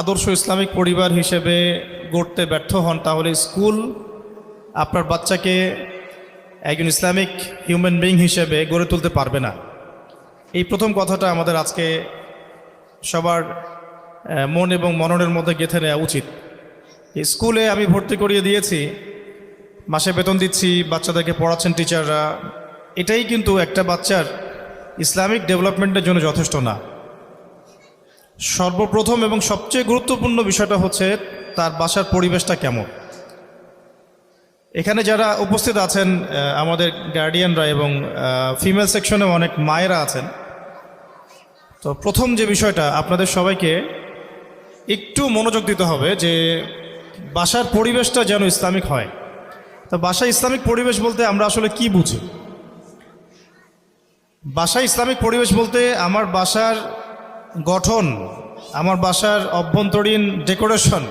আদর্শ ইসলামিক পরিবার হিসেবে গড়তে ব্যর্থ হন, তাহলে স্কুল আপনার বাচ্চাকে একজন ইসলামিক হিউম্যান বিং হিসেবে গড়ে তুলতে পারবে না। এই প্রথম কথাটা আমাদের আজকে সবার মন এবং মননের মধ্যে গেঁথে নেওয়া উচিত। স্কুলে আমি ভর্তি করিয়ে দিয়েছি, মাসে বেতন দিচ্ছি, বাচ্চাদেরকে পড়াচ্ছেন টিচাররা এটাই কিন্তু একটা বাচ্চার ইসলামিক ডেভেলপমেন্টের জন্য যথেষ্ট না। সর্বপ্রথম এবং সবচেয়ে গুরুত্বপূর্ণ বিষয়টা হচ্ছে তার বাসার পরিবেশটা কেমন। এখানে যারা উপস্থিত আছেন আমাদের গার্ডিয়ানরা এবং ফিমেল সেকশনে অনেক মায়েরা আছেন। তো প্রথম যে বিষয়টা, আপনাদের সবাইকে একটু মনোযোগ দিতে হবে যে বাসার পরিবেশটা যেন ইসলামিক হয়। তো বাসা ইসলামিক পরিবেশ বলতে আমরা আসলে কি বুঝি? বাসা ইসলামিক পরিবেশ বলতে আমার বাসার গঠন, আমার বাসার অভ্যন্তরীণ ডেকোরেশন,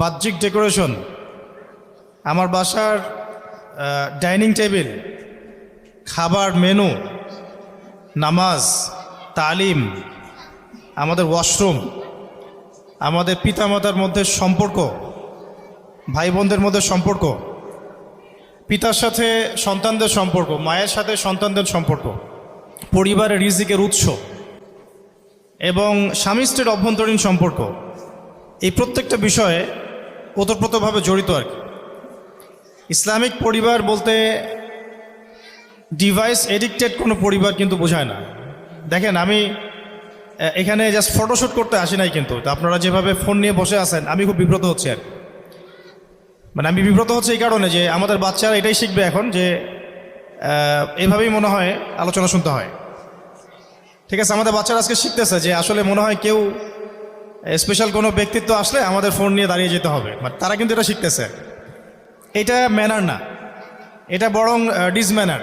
বাহ্যিক ডেকোরেশন, আমার বাসার ডাইনিং টেবিল, খাবার মেনু, নামাজ, তালিম, আমাদের ওয়াশরুম, আমাদের পিতামাতার মধ্যে সম্পর্ক ভাই বোনদের মধ্যে সম্পর্ক, পিতার সাথে সন্তানদের সম্পর্ক, মায়ের সাথে সন্তানদের সম্পর্ক, পরিবারের রিজিকের উৎস। এবং স্বামী স্ত্রীর অভ্যন্তরীণ সম্পর্ক, এই প্রত্যেকটা বিষয়ে ওতপ্রোতভাবে জড়িত আর কি। ইসলামিক পরিবার বলতে ডিভাইস এডিক্টেড কোনো পরিবার কিন্তু বোঝায় না। দেখেন, আমি এখানে জাস্ট ফটোশ্যুট করতে আসি নাই কিন্তু আপনারা যেভাবে ফোন নিয়ে বসে আছেন, আমি খুব বিব্রত হচ্ছি আর মানে আমি বিব্রত হচ্ছে এই কারণে যে আমাদের বাচ্চারা এটাই শিখবে এখন যে এভাবেই মনে হয়, আলোচনা শুনতে হয়। ঠিক আছে, আমাদের বাচ্চারা আজকে শিখতেছে যে আসলে মনে হয় কেউ স্পেশাল কোনো ব্যক্তিত্ব আসলে আমাদের ফোন নিয়ে দাঁড়িয়ে যেতে হবে। বাট তারা কিন্তু এটা শিখতেছে। এটা ম্যানার না। এটা বরং ডিসম্যানার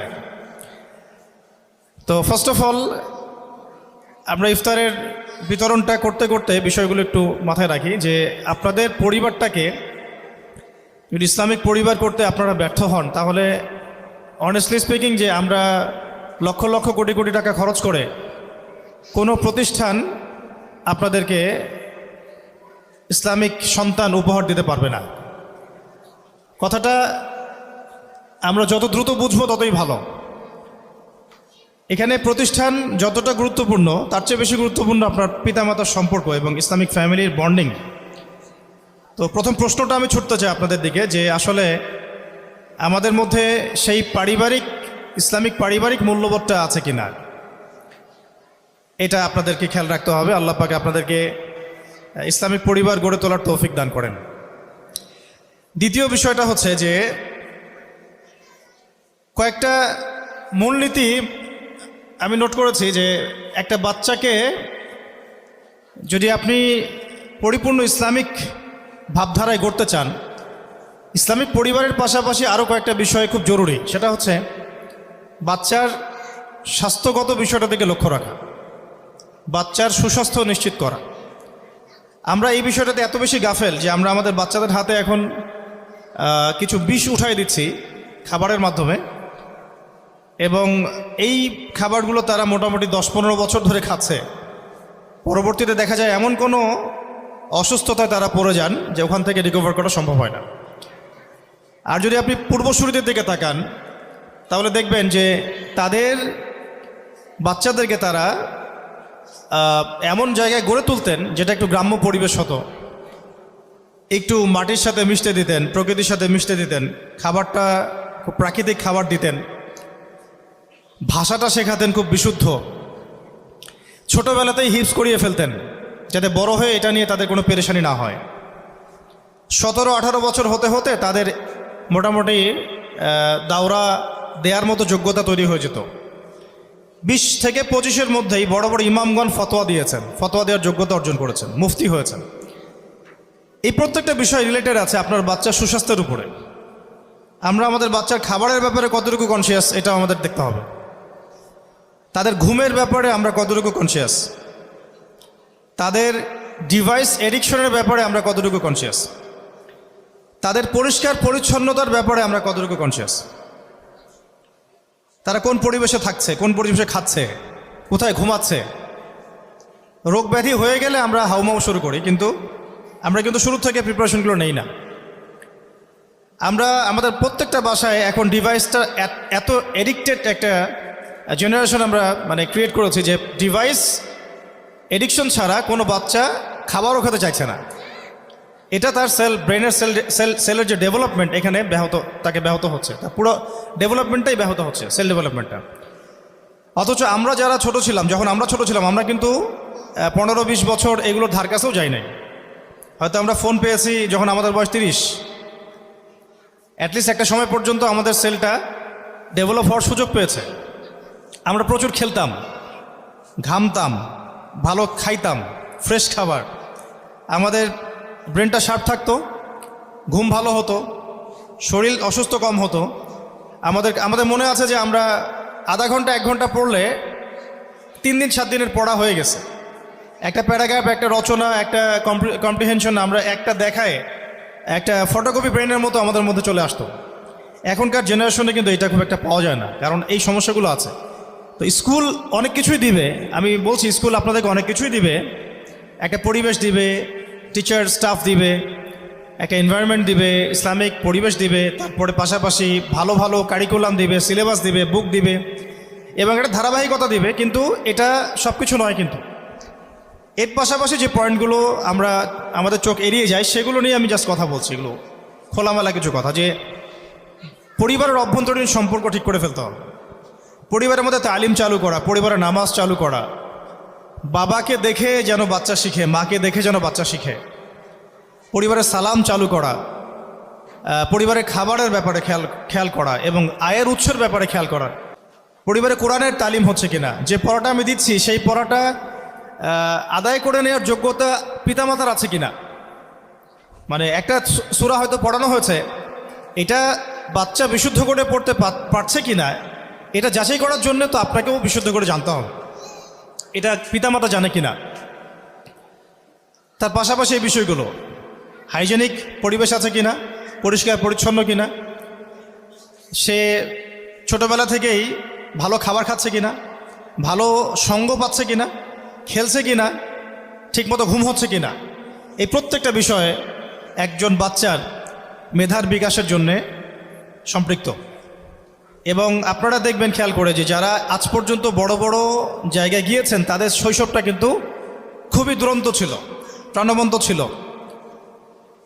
তো ফার্স্ট অফ অল আমরা ইফতারের বিতরণটা করতে করতে বিষয়গুলো একটু মাথায় রাখি যে আপনাদের পরিবারটাকে যদি ইসলামিক পরিবার করতে আপনারা ব্যর্থ হন, তাহলে অনেস্টলি স্পিকিং যে আমরা লক্ষ লক্ষ কোটি কোটি টাকা খরচ করে কোনো প্রতিষ্ঠান আপনাদেরকে ইসলামিক সন্তান উপহার দিতে পারবে না। কথাটা আমরা যত দ্রুত বুঝব ততই ভালো। এখানে প্রতিষ্ঠান যতটা গুরুত্বপূর্ণ, তার চেয়ে বেশি গুরুত্বপূর্ণ আপনার পিতামাতার সম্পর্ক এবং ইসলামিক ফ্যামিলির বন্ডিং। তো প্রথম প্রশ্নটা আমি ছুটতে চাই আপনাদের দিকে, যে আসলে আমাদের মধ্যে সেই পারিবারিক, ইসলামিক পারিবারিক মূল্যবোধটা আছে কি না এটা আপনাদেরকে খেয়াল রাখতে হবে। আল্লাহ পাকে আপনাদেরকে ইসলামিক পরিবার গড়ে তোলার তৌফিক দান করেন। দ্বিতীয় বিষয়টা হচ্ছে যে, কয়েকটা মূলনীতি আমি নোট করেছি যে, একটা বাচ্চাকে যদি আপনি পরিপূর্ণ ইসলামিক ভাবধারায় গড়তে চান, ইসলামিক পরিবারের পাশাপাশি আরও কয়েকটা বিষয় খুব জরুরি। সেটা হচ্ছে বাচ্চার স্বাস্থ্যগত বিষয়টা দিকে লক্ষ্য রাখা। বাচ্চার সুস্বাস্থ্য নিশ্চিত করা। আমরা এই বিষয়টাতে এত বেশি গাফেল যে আমরা আমাদের বাচ্চাদের হাতে এখন কিছু বিষ উঠাই দিচ্ছি খাবারের মাধ্যমে। এবং এই খাবারগুলো তারা মোটামুটি দশ পনেরো বছর ধরে খাচ্ছে। পরবর্তীতে দেখা যায় এমন কোনো অসুস্থতায় তারা পড়ে যান যে ওখান থেকে রিকভার করা সম্ভব হয় না। আর যদি আপনি পূর্বসূরিদের দিকে তাকান, তাহলে দেখবেন যে তাদের বাচ্চাদেরকে তারা এমন জায়গায় গড়ে তুলতেন যেটা একটু গ্রাম্য পরিবেশ হতো। একটু মাটির সাথে মিশতে দিতেন, প্রকৃতির সাথে মিশতে দিতেন, খাবারটা খুব প্রাকৃতিক খাবার দিতেন। ভাষাটা শেখাতেন খুব বিশুদ্ধ। ছোটবেলাতেই হিপস করিয়ে ফেলতেন, যাতে বড় হয়ে এটা নিয়ে তাদের কোনো পেরেশানি না হয়। সতেরো, আঠারো বছর হতে হতে তাদের মোটামুটি দাওরা দেওয়ার মতো যোগ্যতা তৈরি হয়ে যেত। বিশ থেকে পঁচিশের মধ্যেই বড় বড় ইমামগণ ফতোয়া দিয়েছেন, ফতোয়া দেওয়ার যোগ্যতা অর্জন করেছেন, মুফতি হয়েছেন। এই প্রত্যেকটা বিষয় রিলেটেড আছে আপনার বাচ্চার সুস্বাস্থ্যের উপরে। আমরা আমাদের বাচ্চার খাবারের ব্যাপারে কতটুকু কনসিয়াস এটা আমাদের দেখতে হবে। তাদের ঘুমের ব্যাপারে আমরা কতটুকু কনসিয়াস তাদের ডিভাইস এডিকশনের ব্যাপারে আমরা কতটুকু কনসিয়াস তাদের পরিষ্কার পরিচ্ছন্নতার ব্যাপারে আমরা কতটুকু কনসিয়াস তারা কোন পরিবেশে থাকছে, কোন পরিবেশে খাচ্ছে, কোথায় ঘুমাচ্ছে? রোগ ব্যাধি হয়ে গেলে আমরা হাউমাউ শুরু করি, কিন্তু আমরা কিন্তু শুরু থেকে প্রিপারেশনগুলো নেই না। আমরা, আমাদের প্রত্যেকটা বাসায় এখন ডিভাইসটা এত- এডিক্টেড একটা জেনারেশন আমরা মানে ক্রিয়েট করেছি যে ডিভাইস এডিকশন ছাড়া কোনো বাচ্চা খাবারও খেতে চাইছে না। এটা তার সেল ব্রেনের সেল সেল সেলের যে ডেভেলপমেন্ট এখানে ব্যাহত, তাকে ব্যাহত হচ্ছে। তার পুরো ডেভেলপমেন্টটাই ব্যাহত হচ্ছে সেল ডেভেলপমেন্টটা অথচ আমরা যারা ছোট ছিলাম, যখন আমরা ছোট ছিলাম, আমরা কিন্তু পনেরো বিশ বছর এগুলোর ধার কাছেও যাই নাই। হয়তো আমরা ফোন পেয়েছি যখন আমাদের বয়স তিরিশ। অ্যাটলিস্ট একটা সময় পর্যন্ত আমাদের সেলটা ডেভেলপ হওয়ার সুযোগ পেয়েছে। আমরা প্রচুর খেলতাম, ঘামতাম, ভালো খাইতাম ফ্রেশ খাবার। আমাদের ব্রেনটা শার্প থাকতো, ঘুম ভালো হতো, শরীর অসুস্থ কম হতো। আমাদের আমাদের মনে আছে যে আমরা আধা ঘণ্টা, এক ঘণ্টা পড়লে তিন দিন, সাত দিনের পড়া হয়ে গেছে। একটা প্যারাগ্রাফ, একটা রচনা, একটা কম্প্রিহেনশন আমরা একটা দেখায়, একটা ফটোকপি ব্রেনের মতো আমাদের মধ্যে চলে আসতো। এখনকার জেনারেশনে কিন্তু এটা খুব একটা পাওয়া যায় না, কারণ এই সমস্যাগুলো আছে। তো স্কুল অনেক কিছুই দিবে, আমি বলছি স্কুল আপনাদেরকে অনেক কিছুই দিবে, একটা পরিবেশ দিবে টিচার স্টাফ দিবে, একটা এনভায়রনমেন্ট দিবে, ইসলামিক পরিবেশ দিবে, তারপরে পাশাপাশি ভালো ভালো কারিকুলাম দিবে সিলেবাস দিবে বুক দিবে, এবং একটা ধারাবাহিকতা দিবে, কিন্তু এটা সব কিছু নয় কিন্তু। এর পাশাপাশি যে পয়েন্টগুলো আমরা, আমাদের চোখ এড়িয়ে যাই সেগুলো নিয়ে আমি জাস্ট কথা বলছি, এগুলো খোলামেলা কিছু কথা, যে পরিবারের অভ্যন্তরীণ সম্পর্ক ঠিক করে ফেলতে হবে। পরিবারের মধ্যে তালিম চালু করা, পরিবারের নামাজ চালু করা বাবাকে দেখে যেন বাচ্চা শিখে, মাকে দেখে যেন বাচ্চা শিখে। পরিবারের সালাম চালু করা পরিবারের খাবারের ব্যাপারে খেয়াল খেয়াল করা এবং আয়ের উৎসের ব্যাপারে খেয়াল করা। পরিবারে কোরআনের তালিম হচ্ছে কিনা? যে পড়াটা আমি দিচ্ছি, সেই পড়াটা আদায় করে নেওয়ার যোগ্যতা পিতামাতার আছে কিনা? মানে একটা সুরা হয়তো পড়ানো হয়েছে, এটা বাচ্চা বিশুদ্ধ করে পড়তে পারছে কিনা? এটা যাচাই করার জন্য তো আপনাকেও বিশুদ্ধ করে জানতে হবে। এটা পিতামাতা জানে কিনা? তার পাশাপাশি এই বিষয়গুলো, হাইজেনিক পরিবেশ আছে কিনা, পরিষ্কার পরিচ্ছন্ন কিনা, সে ছোটবেলা থেকেই ভালো খাবার খাচ্ছে কিনা, ভালো সঙ্গ পাচ্ছে কিনা, খেলছে কি কিনা, ঠিকমতো ঘুম হচ্ছে কিনা, এই প্রত্যেকটা বিষয়ে একজন বাচ্চার মেধার বিকাশের জন্যে সম্পৃক্ত। এবং আপনারা দেখবেন, খেয়াল করে যে যারা আজ পর্যন্ত বড় বড় জায়গায় গিয়েছেন, তাদের শৈশবটা কিন্তু খুবই দুরন্ত ছিল, প্রাণবন্ত ছিল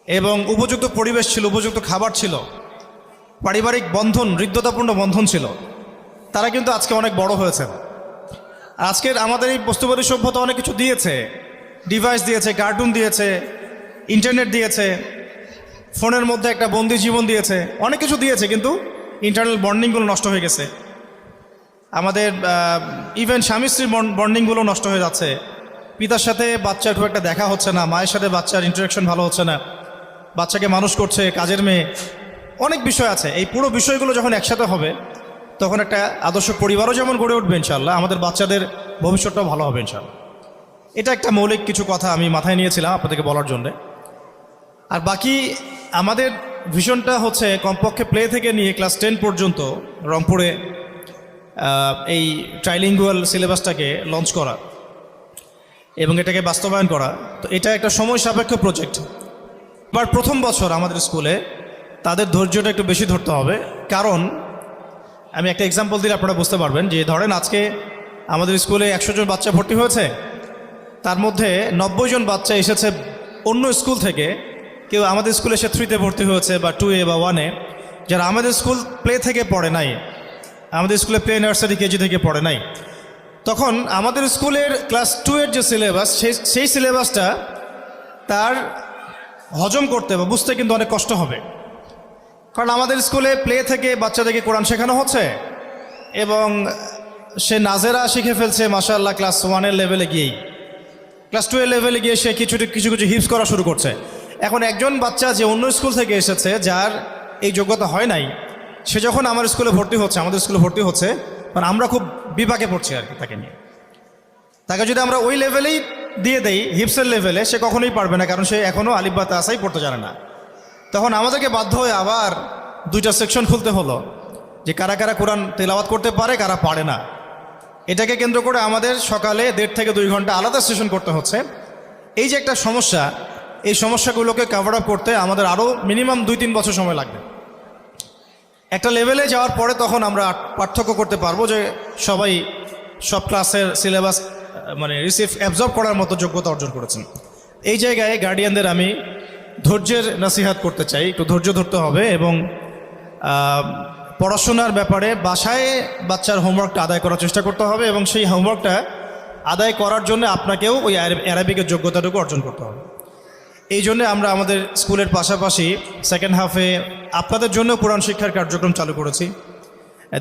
এবং উপযুক্ত পরিবেশ ছিল, উপযুক্ত খাবার ছিল, পারিবারিক বন্ধন, হৃদ্যতাপূর্ণ বন্ধন ছিল। তারা কিন্তু আজকে অনেক বড় হয়েছেন। আজকের আমাদের এই বস্তুবাদী সভ্যতা অনেক কিছু দিয়েছে। ডিভাইস দিয়েছে, কার্টুন দিয়েছে, ইন্টারনেট দিয়েছে, ফোনের মধ্যে একটা বন্দি জীবন দিয়েছে, অনেক কিছু দিয়েছে, কিন্তু ইন্টারনাল বন্ডিংগুলো নষ্ট হয়ে গেছে। আমাদের ইভেন স্বামী স্ত্রীর বন্ডিংগুলো নষ্ট হয়ে যাচ্ছে। পিতার সাথে বাচ্চার খুব একটা দেখা হচ্ছে না, মায়ের সাথে বাচ্চার ইন্টারাকশন ভালো হচ্ছে না। বাচ্চাকে মানুষ করছে, কাজের মেয়ে। অনেক বিষয় আছে। এই পুরো বিষয়গুলো যখন একসাথে হবে, তখন একটা আদর্শ পরিবারও যেমন গড়ে উঠবে ইনশাল্লাহ আমাদের বাচ্চাদের ভবিষ্যৎটাও ভালো হবে ইনশাল্লাহ এটা একটা মৌলিক কিছু কথা আমি মাথায় নিয়েছিলাম আপনাদেরকে বলার জন্যে। আর বাকি আমাদের ভিশনটা হচ্ছে কমপক্ষে প্লে থেকে নিয়ে ক্লাস টেন পর্যন্ত রংপুরে এই ট্রাইলিঙ্গুয়াল সিলেবাসটাকে লঞ্চ করা এবং এটাকে বাস্তবায়ন করা। তো এটা একটা সময় সাপেক্ষ প্রজেক্ট এবার প্রথম বছর আমাদের স্কুলে তাদের ধৈর্যটা একটু বেশি ধরতে হবে। কারণ আমি একটা এক্সাম্পল দিলে আপনারা বুঝতে পারবেন যে ধরেন আজকে আমাদের স্কুলে একশো জন বাচ্চা ভর্তি হয়েছে, তার মধ্যে নব্বই জন বাচ্চা এসেছে অন্য স্কুল থেকে কেউ আমাদের স্কুলে সে থ্রিতে ভর্তি হয়েছে বা টু এ বা ওয়ানে যারা আমাদের স্কুল প্লে থেকে পড়ে নাই, আমাদের স্কুলে প্লে নার্সারি কেজি থেকে পড়ে নাই, তখন আমাদের স্কুলের ক্লাস টু এর যে সিলেবাস সেই সেই সিলেবাসটা তার হজম করতে বা বুঝতে কিন্তু অনেক কষ্ট হবে। কারণ আমাদের স্কুলে প্লে থেকে বাচ্চাদেরকে কোরআন শেখানো হচ্ছে এবং সে নাজেরা শিখে ফেলছে মাসাল্লাহ ক্লাস ওয়ানের লেভেলে গিয়েই। ক্লাস টু এর লেভেলে গিয়ে সে কিছু কিছু কিছু হিপস করা শুরু করছে। এখন একজন বাচ্চা যে অন্য স্কুল থেকে এসেছে, যার এই যোগ্যতা হয় নাই, সে যখন আমার স্কুলে ভর্তি হচ্ছে, আমাদের স্কুলে ভর্তি হচ্ছে তখন আমরা খুব বিপাকে পড়ছি আর কি তাকে নিয়ে। তাকে যদি আমরা ওই লেভেলেই দিয়ে দেই, হিপসের লেভেলে সে কখনোই পারবে না, কারণ সে এখনও আলিব্বা তাসাই পড়তে জানে না। তখন আমাদেরকে বাধ্য হয়ে আবার দুইটা সেকশন খুলতে হলো, যে কারা কারা কোরআন তেলাওয়াত করতে পারে, কারা পারে না। এটাকে কেন্দ্র করে আমাদের সকালে দেড় থেকে দুই ঘণ্টা আলাদা সেশন করতে হচ্ছে। এই যে একটা সমস্যা এই সমস্যাগুলোকে কাভার আপ করতে আমাদের আরও মিনিমাম দুই, তিন বছর সময় লাগবে। একটা লেভেলে যাওয়ার পরে তখন আমরা পার্থক্য করতে পারব যে সবাই সব ক্লাসের সিলেবাস মানে রিসিভ অ্যাবজর্ব করার মতো যোগ্যতা অর্জন করেছেন। এই জায়গায় গার্ডিয়ানদের আমি ধৈর্যের নাসিহাত করতে চাই, একটু ধৈর্য ধরতে হবে এবং পড়াশোনার ব্যাপারে বাসায় বাচ্চার হোমওয়ার্কটা আদায় করার চেষ্টা করতে হবে এবং সেই হোমওয়ার্কটা আদায় করার জন্য আপনাকেও ওই অ্যারাবিকের যোগ্যতাটুকু অর্জন করতে হবে। এই জন্য আমরা আমাদের স্কুলের পাশাপাশি সেকেন্ড হাফে আপনাদের জন্য কোরআন শিক্ষার কার্যক্রম চালু করেছি,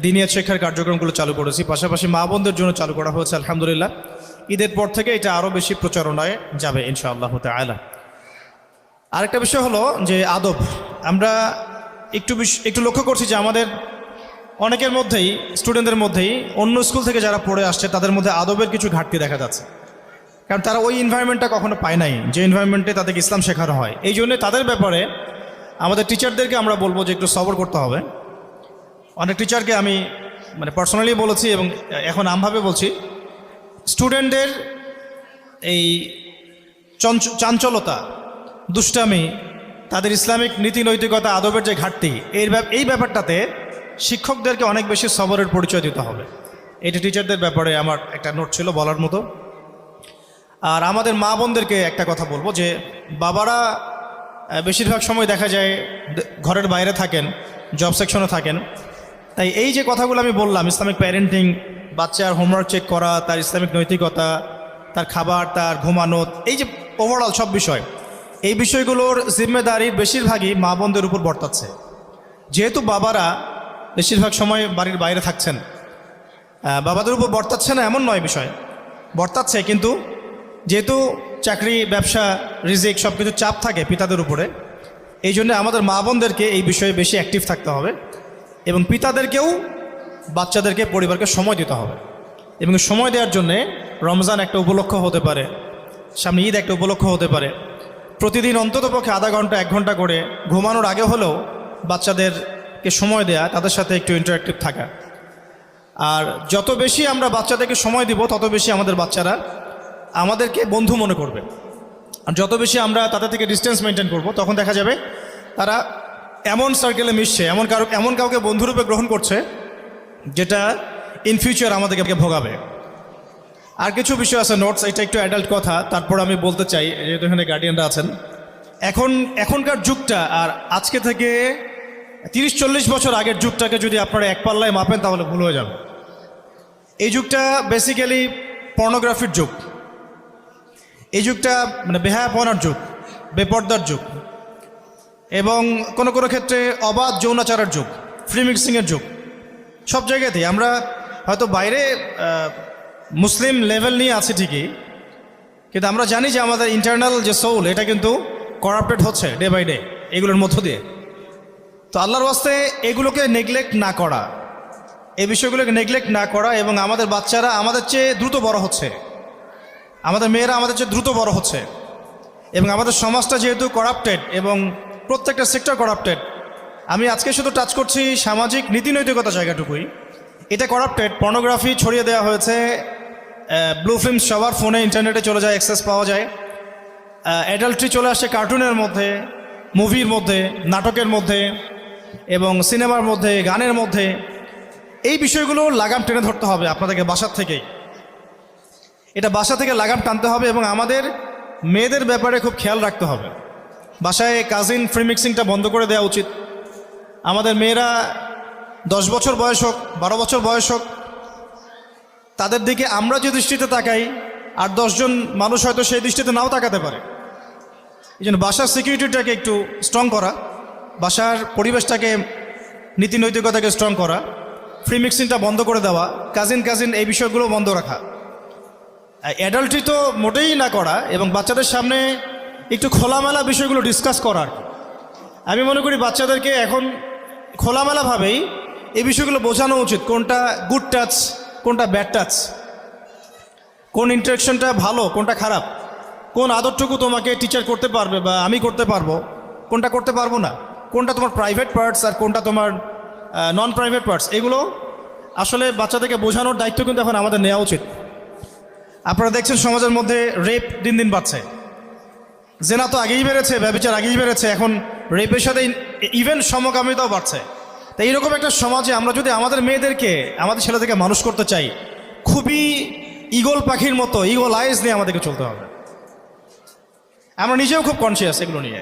দিনিয়াত শিক্ষার কার্যক্রমগুলো চালু করেছি, পাশাপাশি মা বোনদের জন্য চালু করা হয়েছে, আলহামদুলিল্লাহ। ঈদের পর থেকে এটা আরও বেশি প্রচারণায় যাবে ইনশাআল্লাহ তালা আরেকটা বিষয় হলো যে আদব, আমরা একটু একটু লক্ষ্য করছি যে আমাদের অনেকের মধ্যেই স্টুডেন্টদের মধ্যেই, অন্য স্কুল থেকে যারা পড়ে আসছে, তাদের মধ্যে আদবের কিছু ঘাটতি দেখা যাচ্ছে। কারণ তারা ওই এনভায়রনমেন্টটা কখনো পায় নাই, যে এনভায়রনমেন্টে তাদেরকে ইসলাম শেখানো হয়। এই জন্য তাদের ব্যাপারে আমাদের টিচারদেরকে আমরা বলব যে একটু সবর করতে হবে। অনেক টিচারকে আমি মানে পার্সোনালি বলেছি এবং এখন আমভাবে বলছি স্টুডেন্টদের এই চঞ্চ- চাঞ্চলতা, দুষ্টামি, তাদের ইসলামিক নীতি নৈতিকতা আদবের যে ঘাটতি, এর এই ব্যাপারটাতে শিক্ষকদেরকে অনেক বেশি সবরের পরিচয় দিতে হবে। এটি টিচারদের ব্যাপারে আমার একটা নোট ছিল বলার মতো। আর আমাদের মা বোনদেরকে একটা কথা বলব যে বাবারা বেশিরভাগ সময় দেখা যায় ঘরের বাইরে থাকেন জব সেকশনে থাকেন। তাই এই যে কথাগুলো আমি বললাম, ইসলামিক প্যারেন্টিং বাচ্চার হোমওয়ার্ক চেক করা, তার ইসলামিক নৈতিকতা, তার খাবার, তার ঘুমানো, এই যে ওভারঅল সব বিষয়, এই বিষয়গুলোর জিম্মেদারির বেশিরভাগই মা বোনদের উপর বর্তাচ্ছে। যেহেতু বাবারা বেশিরভাগ সময় বাড়ির বাইরে থাকছেন বাবাদের উপর বর্তাচ্ছে না এমন নয় বিষয়, বর্তাচ্ছে কিন্তু যেহেতু চাকরি, ব্যবসা, রিজিক সব কিছু চাপ থাকে পিতাদের উপরে, এই জন্য আমাদের মা বোনদেরকে এই বিষয়ে বেশি অ্যাক্টিভ থাকতে হবে এবং পিতাদেরকেও বাচ্চাদেরকে, পরিবারকে সময় দিতে হবে এবং সময় দেওয়ার জন্যে রমজান একটা উপলক্ষ হতে পারে, সামনে ঈদ একটা উপলক্ষ হতে পারে। প্রতিদিন অন্ততপক্ষে আধা ঘণ্টা, এক ঘণ্টা করে ঘুমানোর আগে হলেও বাচ্চাদেরকে সময় দেয়া, তাদের সাথে একটু ইন্টারাক্টিভ থাকা। আর যত বেশি আমরা বাচ্চাদেরকে সময় দিব, তত বেশি আমাদের বাচ্চারা আমাদেরকে বন্ধু মনে করবে। আর যত বেশি আমরা তাদের থেকে ডিস্টেন্স মেনটেন করব, তখন দেখা যাবে তারা এমন সার্কেলে মিশছে, এমন কারও, এমন কাউকে বন্ধুরূপে গ্রহণ করছে, যেটা ইন ফিউচার আমাদেরকে ভোগাবে। আর কিছু বিষয় আছে নোটস এটা একটু অ্যাডাল্ট কথা, তারপর আমি বলতে চাই, যেহেতু এখানে গার্ডিয়ানরা আছেন। এখন, এখনকার যুগটা, আর আজকে থেকে তিরিশ, চল্লিশ বছর আগের যুগটাকে যদি আপনারা এক পাল্লায় মাপেন, তাহলে ভুল হয়ে যাবে। এই যুগটা বেসিক্যালি পর্নোগ্রাফির যুগ। এই যুগটা মানে বেহায়াপনার যুগ, বেপর্দার যুগ এবং কোনো কোনো ক্ষেত্রে অবাধ যৌনাচারের যুগ ফ্রি মিক্সিংয়ের যুগ। সব জায়গাতেই আমরা হয়তো বাইরে মুসলিম লেভেল নিয়ে আছি ঠিকই, কিন্তু আমরা জানি যে আমাদের ইন্টারনাল যে সোল এটা কিন্তু করাপ্টেড হচ্ছে ডে বাই ডে এগুলোর মধ্য দিয়ে। তো আল্লাহর ওয়াস্তে এগুলোকে নেগলেক্ট না করা, এই বিষয়গুলোকে নেগলেক্ট না করা এবং আমাদের বাচ্চারা আমাদের চেয়ে দ্রুত বড় হচ্ছে। আমাদের মেয়েরা আমাদের চেয়ে দ্রুত বড় হচ্ছে। এবং আমাদের সমাজটা যেহেতু করাপ্টেড এবং প্রত্যেকটা সেক্টর করাপ্টেড আমি আজকে শুধু টাচ করছি সামাজিক নীতি নৈতিকতা জায়গাটুকুই। এটা করাপ্টেড পর্নোগ্রাফি ছড়িয়ে দেওয়া হয়েছে ব্লু ফিল্ম সবার ফোনে ইন্টারনেটে চলে যায় অ্যাক্সেস পাওয়া যায়। অ্যাডাল্ট্রি চলে আসে কার্টুনের মধ্যে মুভির মধ্যে, নাটকের মধ্যে, এবং সিনেমার মধ্যে, গানের মধ্যে। এই বিষয়গুলো লাগাম টেনে ধরতে হবে আপনাদেরকে বাসার থেকেই। এটা বাসা থেকে লাগাম টানতে হবে এবং আমাদের মেয়েদের ব্যাপারে খুব খেয়াল রাখতে হবে। বাসায় কাজিন ফ্রি মিক্সিংটা বন্ধ করে দেওয়া উচিত। আমাদের মেয়েরা দশ বছর বয়স হোক, বারো বছর বয়স হোক, তাদের দিকে আমরা যে দৃষ্টিতে তাকাই, আর দশজন মানুষ হয়তো সেই দৃষ্টিতে নাও তাকাতে পারে। এই জন্য বাসার সিকিউরিটিটাকে একটু স্ট্রং করা, বাসার পরিবেশটাকে নীতি নৈতিকতাকে স্ট্রং করা ফ্রি মিক্সিংটা বন্ধ করে দেওয়া কাজিন কাজিন এই বিষয়গুলো বন্ধ রাখা। অ্যাডাল্টই তো মোটেই না করা এবং বাচ্চাদের সামনে একটু খোলামেলা বিষয়গুলো ডিসকাস করার আমি মনে করি বাচ্চাদেরকে এখন খোলামেলাভাবেই এই বিষয়গুলো বোঝানো উচিত, কোনটা গুড টাচ কোনটা ব্যাড টাচ কোন ইন্টারেকশনটা ভালো, কোনটা খারাপ, কোন আদরটুকু তোমাকে টিচার করতে পারবে বা আমি করতে পারব, কোনটা করতে পারব না, কোনটা তোমার প্রাইভেট পার্টস আর কোনটা তোমার নন প্রাইভেট পার্টস এগুলো আসলে বাচ্চাদেরকে বোঝানোর দায়িত্ব কিন্তু এখন আমাদের নেওয়া উচিত। আপনারা দেখছেন সমাজের মধ্যে রেপ দিন দিন বাড়ছে। জেনা তো আগেই বেড়েছে, ব্যবচার আগেই বেড়েছে, এখন রেপের সাথে ইভেন সমকামিতাও বাড়ছে। তাই এইরকম একটা সমাজে আমরা যদি আমাদের মেয়েদেরকে, আমাদের ছেলেদেরকে মানুষ করতে চাই, খুবই ইগল পাখির মতো ইগল আইস নিয়ে আমাদেরকে চলতে হবে। আমরা নিজেও খুব কনসিয়াস এগুলো নিয়ে।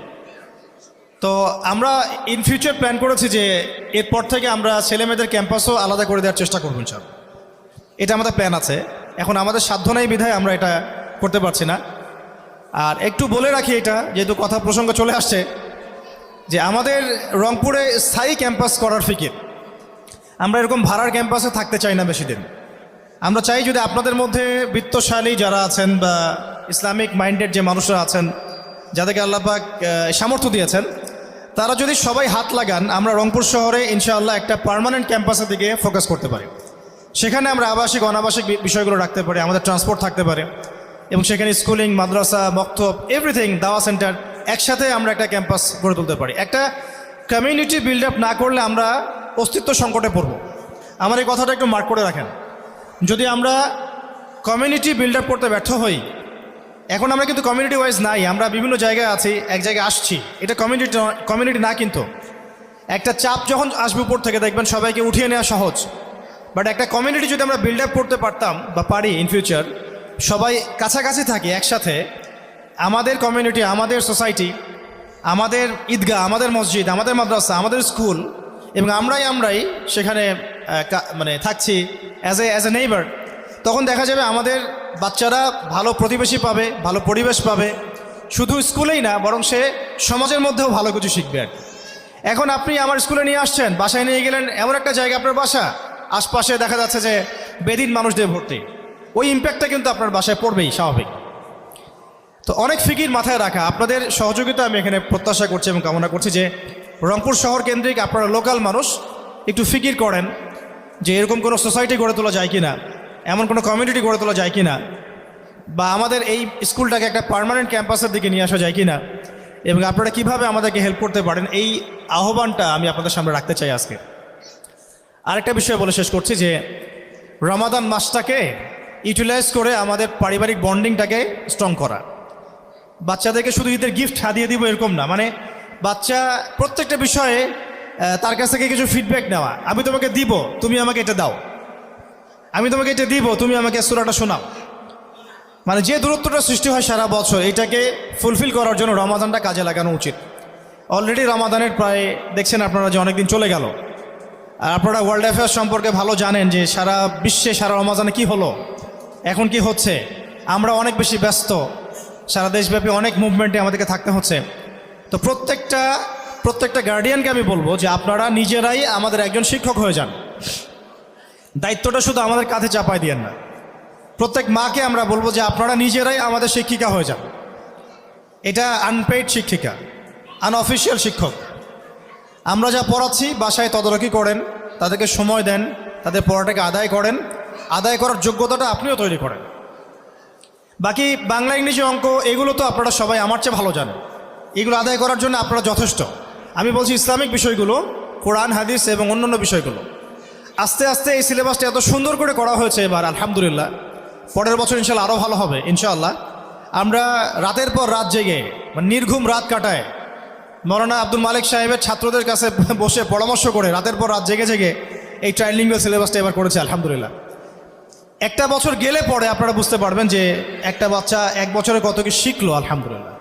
তো আমরা ইন ফিউচার প্ল্যান করেছি যে এরপর থেকে আমরা ছেলে মেয়েদের ক্যাম্পাসও আলাদা করে দেওয়ার চেষ্টা করব সব এটা আমাদের প্ল্যান আছে। এখন আমাদের সাধ্য নেই বিধায় আমরা এটা করতে পারছি না। আর একটু বলে রাখি এটা, যেহেতু কথা প্রসঙ্গ চলে আসছে, যে আমাদের রংপুরে স্থায়ী ক্যাম্পাস করার ফিকির। আমরা এরকম ভাড়ার ক্যাম্পাসে থাকতে চাই না বেশি দিন। আমরা চাই যদি আপনাদের মধ্যে বৃত্তশালী যারা আছেন বা ইসলামিক মাইন্ডেড যে মানুষরা আছেন, যাদেরকে আল্লাপাক সামর্থ্য দিয়েছেন, তারা যদি সবাই হাত লাগান, আমরা রংপুর শহরে ইনশাআল্লাহ একটা পার্মানেন্ট ক্যাম্পাসের দিকে ফোকাস করতে পারি। সেখানে আমরা আবাসিক, অনাবাসিক বিষয়গুলো রাখতে পারি, আমাদের ট্রান্সপোর্ট থাকতে পারে। এবং সেখানে স্কুলিং মাদ্রাসা, মক্তব এভরিথিং দাওয়া সেন্টার একসাথে আমরা একটা ক্যাম্পাস গড়ে তুলতে পারি। একটা কমিউনিটি বিল্ড আপ না করলে আমরা অস্তিত্ব সংকটে পড়ব। আমার এই কথাটা একটু মার্ক করে রাখেন। যদি আমরা কমিউনিটি বিল্ড আপ করতে ব্যর্থ হই, এখন আমরা কিন্তু কমিউনিটি ওয়াইজ নাই, আমরা বিভিন্ন জায়গায় আছি, এক জায়গায় আসছি, এটা কমিউনিটি কমিউনিটি না কিন্তু। একটা চাপ যখন আসবে উপর থেকে দেখবেন সবাইকে উঠিয়ে নেওয়া সহজ। বাট একটা কমিউনিটি যদি আমরা বিল্ড আপ করতে পারতাম বা পারি ইন ফিউচার সবাই কাছাকাছি থাকি, একসাথে, আমাদের কমিউনিটি আমাদের সোসাইটি আমাদের ঈদগাহ, আমাদের মসজিদ, আমাদের মাদ্রাসা, আমাদের স্কুল এবং আমরাই আমরাই সেখানে মানে থাকছি as a as a neighbour তখন দেখা যাবে আমাদের বাচ্চারা ভালো প্রতিবেশী পাবে, ভালো পরিবেশ পাবে। শুধু স্কুলেই না, বরং সে সমাজের মধ্যেও ভালো কিছু শিখবে এখন আপনি আমার স্কুলে নিয়ে আসছেন, বাসায় নিয়ে গেলেন, এমন একটা জায়গা আপনার বাসা। আশপাশে দেখা যাচ্ছে যে বেদিন মানুষদের ভর্তি। ওই ইম্প্যাক্টটা কিন্তু আপনার বাসায় পড়বেই, স্বাভাবিক। তো অনেক ফিকির মাথায় রাখা। আপনাদের সহযোগিতা আমি এখানে প্রত্যাশা করছি এবং কামনা করছি যে রংপুর শহর কেন্দ্রিক আপনারা লোকাল মানুষ একটু ফিকির করেন যে এরকম কোনো সোসাইটি গড়ে তোলা যায় কি না এমন কোনো কমিউনিটি গড়ে তোলা যায় কি না বা আমাদের এই স্কুলটাকে একটা পার্মানেন্ট ক্যাম্পাসের দিকে নিয়ে আসা যায় কি না এবং আপনারা কীভাবে আমাদেরকে হেল্প করতে পারেন, এই আহ্বানটা আমি আপনাদের সামনে রাখতে চাই আজকে। আরেকটা বিষয় বলে শেষ করছি যে রমাদান মাসটাকে ইউটিলাইজ করে আমাদের পারিবারিক বন্ডিংটাকে স্ট্রং করা। বাচ্চাদেরকে শুধু ঈদের গিফট হাদিয়ে দিব এরকম না মানে বাচ্চা প্রত্যেকটা বিষয়ে তার কাছ থেকে কিছু ফিডব্যাক নেওয়া। আমি তোমাকে দিব, তুমি আমাকে এটা দাও। আমি তোমাকে এটা দিব, তুমি আমাকে সুরাটা শোনাও। মানে যে দূরত্বটা সৃষ্টি হয় সারা বছর, এটাকে ফুলফিল করার জন্য রমাদানটা কাজে লাগানো উচিত। অলরেডি রমাদানের প্রায়, দেখছেন আপনারা যে অনেকদিন চলে গেল। আর আপনারা ওয়ার্ল্ড অ্যাফেয়ার্স সম্পর্কে ভালো জানেন যে সারা বিশ্বে, সারা রমাজানে কি হলো? এখন কি হচ্ছে? আমরা অনেক বেশি ব্যস্ত। সারা দেশব্যাপী অনেক মুভমেন্টে আমাদেরকে থাকতে হচ্ছে। তো প্রত্যেকটা প্রত্যেকটা গার্ডিয়ানকে আমি বলব যে আপনারা নিজেরাই আমাদের একজন শিক্ষক হয়ে যান। দায়িত্বটা শুধু আমাদের কাঁধে চাপাই দিয়েন না। প্রত্যেক মাকে আমরা বলব যে আপনারা নিজেরাই আমাদের শিক্ষিকা হয়ে যান। এটা আনপেইড শিক্ষিকা আনঅফিসিয়াল শিক্ষক। আমরা যা পড়াচ্ছি, বাসায় তদারকি করেন, তাদেরকে সময় দেন, তাদের পড়াটাকে আদায় করেন, আদায় করার যোগ্যতাটা আপনিও তৈরি করেন। বাকি বাংলা ইংরেজি অঙ্ক, এগুলো তো আপনারা সবাই আমার চেয়ে ভালো জানেন। এগুলো আদায় করার জন্য আপনারা যথেষ্ট। আমি বলছি ইসলামিক বিষয়গুলো, কোরআন, হাদিস এবং অন্যান্য বিষয়গুলো। আস্তে আস্তে এই সিলেবাসটা এত সুন্দর করে করা হয়েছে এবার, আলহামদুলিল্লাহ। পরের বছর ইনশাল্লাহ আরও ভালো হবে ইনশাআল্লাহ আমরা রাতের পর রাত জেগে মানে নির্ঘুম রাত কাটায় মৌলানা আব্দুল মালিক সাহেবের ছাত্রদের কাছে বসে পরামর্শ করে রাতের পর রাত জেগে জেগে এই ট্রাইলিঙ্গুয়াল সিলেবাসটা এবার করেছে, আলহামদুলিল্লাহ। একটা বছর গেলে পরে আপনারা বুঝতে পারবেন যে একটা বাচ্চা এক বছরে কত কি শিখলো, আলহামদুলিল্লাহ।